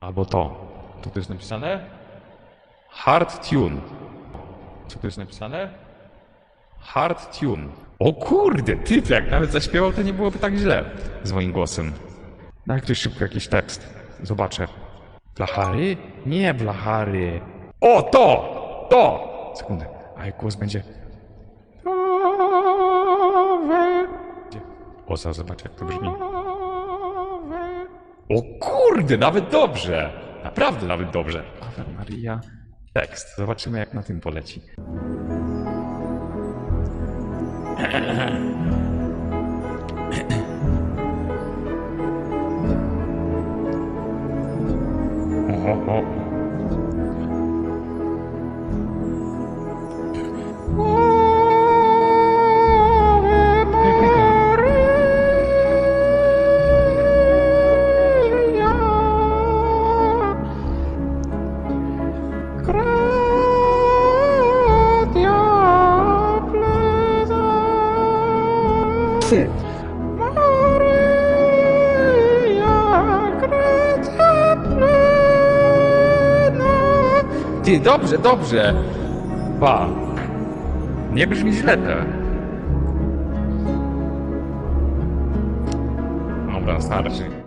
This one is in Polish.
Albo to. Co tu jest napisane? Hard tune. Co tu jest napisane? Hard tune. O kurde, ty jak nawet zaśpiewał, to nie byłoby tak źle z moim głosem. Daj ktoś szybko jakiś tekst. Zobaczę. Blachary? Nie blachary. O, to! To! Sekundę. A jak głos będzie... O, zaraz zobaczę jak to brzmi. O kurde, nawet dobrze! Naprawdę nawet dobrze. Ave Maria. Tekst. Zobaczymy jak na tym poleci. Oho. Ty, dobrze, dobrze. Pa. Nie brzmi źle to. Dobra, starczy.